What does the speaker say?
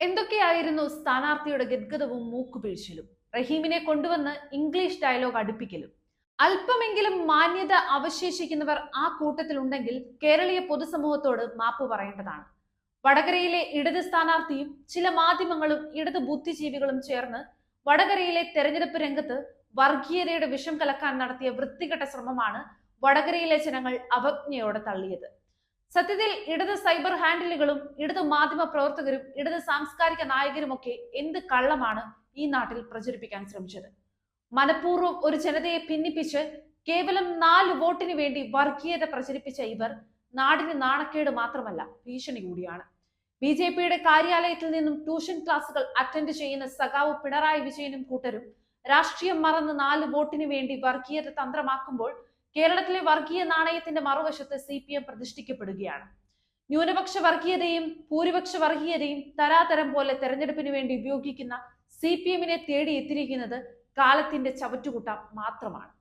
എന്തൊക്കെയായിരുന്നു സ്ഥാനാർത്ഥിയുടെ ഗദ്ഗതവും മൂക്കുപിഴിച്ചിലും റഹീമിനെ കൊണ്ടുവന്ന് ഇംഗ്ലീഷ് ഡയലോഗ് അടുപ്പിക്കലും. അല്പമെങ്കിലും മാന്യത അവശേഷിക്കുന്നവർ ആ കൂട്ടത്തിലുണ്ടെങ്കിൽ കേരളീയ പൊതുസമൂഹത്തോട് മാപ്പ് പറയേണ്ടതാണ്. വടകരയിലെ ഇടത് സ്ഥാനാർത്ഥിയും ചില മാധ്യമങ്ങളും ഇടത് ബുദ്ധിജീവികളും ചേർന്ന് വടകരയിലെ തെരഞ്ഞെടുപ്പ് രംഗത്ത് വർഗീയതയുടെ വിഷം കലക്കാൻ നടത്തിയ വൃത്തികെട്ട ശ്രമമാണ് വടകരയിലെ ജനങ്ങൾ അവജ്ഞയോടെ തള്ളിയത്. സത്യത്തിൽ ഇടത് സൈബർ ഹാൻഡിലുകളും ഇടത് മാധ്യമ പ്രവർത്തകരും ഇടത് സാംസ്കാരിക നായകരുമൊക്കെ എന്ത് കള്ളമാണ് ഈ നാട്ടിൽ പ്രചരിപ്പിക്കാൻ ശ്രമിച്ചത്? മനഃപൂർവം ഒരു ജനതയെ ഭിന്നിപ്പിച്ച് കേവലം നാല് വോട്ടിന് വേണ്ടി വർഗീയത പ്രചരിപ്പിച്ച ഇവർ നാടിന് നാണക്കേട് മാത്രമല്ല ഭീഷണി കൂടിയാണ്. ബി ജെ പിയുടെ കാര്യാലയത്തിൽ നിന്നും ട്യൂഷൻ ക്ലാസുകൾ അറ്റൻഡ് ചെയ്യുന്ന സഖാവ് പിണറായി വിജയനും കൂട്ടരും രാഷ്ട്രീയം മറന്ന് നാല് വോട്ടിന് വേണ്ടി വർഗീയത തന്ത്രമാക്കുമ്പോൾ കേരളത്തിലെ വർഗീയ നാണയത്തിന്റെ മറുവശത്ത് സി പി എം പ്രതിഷ്ഠിക്കപ്പെടുകയാണ്. ന്യൂനപക്ഷ വർഗീയതയും ഭൂരിപക്ഷ വർഗീയതയും തരാതരം പോലെ തെരഞ്ഞെടുപ്പിന് വേണ്ടി ഉപയോഗിക്കുന്ന സി പി എമ്മിനെ തേടി എത്തിയിരിക്കുന്നത് കാലത്തിന്റെ ചവറ്റുകുട്ട മാത്രമാണ്.